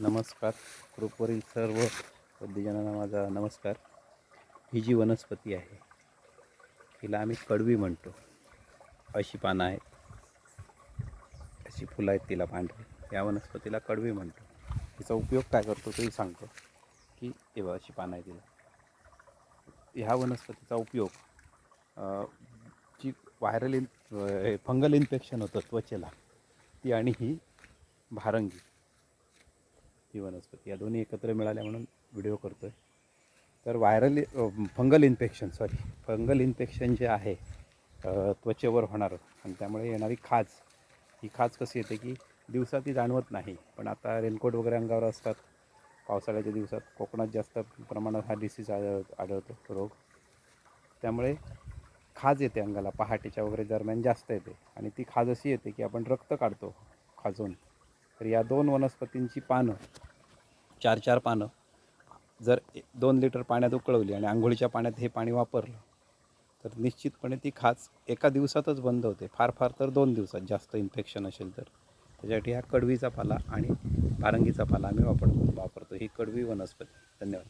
नमस्कार. ग्रुपवरील सर्व बुद्धिजनांना माझा नमस्कार. ही जी वनस्पती आहे हिला आम्ही कडवी म्हणतो. अशी पानं आहेत. अशी फुलं आहेत तिला पांढरी. या वनस्पतीला कडवी म्हणतो. तिचा उपयोग काय करतो तोही सांगतो. की हे अशी पानं आहे तिला. ह्या वनस्पतीचा उपयोग जी व्हायरल इन फंगल इन्फेक्शन होतं त्वचेला ती आणि ही भारंगी. ही वनस्पती. या दोन्ही एकत्र मिळाल्या म्हणून व्हिडिओ करतो आहे तर viral fungal infection sorry fungal infection जे आहे त्वचेवर होणारं आणि त्यामुळे येणारी खाज. ही खाज कशी येते की दिवसा ती जाणवत नाही पण आता रेनकोट वगैरे अंगावर असतात. पावसाळ्याच्या दिवसात कोकणात जास्त प्रमाणात हा डिसीज आढळतो रोग. त्यामुळे खाज येते अंगाला पहाटेच्या वगैरे दरम्यान जास्त येते. आणि ती खाज अशी येते की आपण रक्त काढतो खाजून. तर या दोन वनस्पतींची पानं चार चार पानं. जर दोन लिटर पाण्यात उकळवली आणि आंघोळीच्या पाण्यात हे पाणी वापरलं तर निश्चितपणे ती खाज एका दिवसातच बंद होते. फार फार तर दोन दिवसात जास्त इन्फेक्शन असेल तर. त्याच्यासाठी हा कडवीचा पाला आणि पारंगीचा पाला आम्ही वापर वापरतो. ही कडवी वनस्पती. धन्यवाद.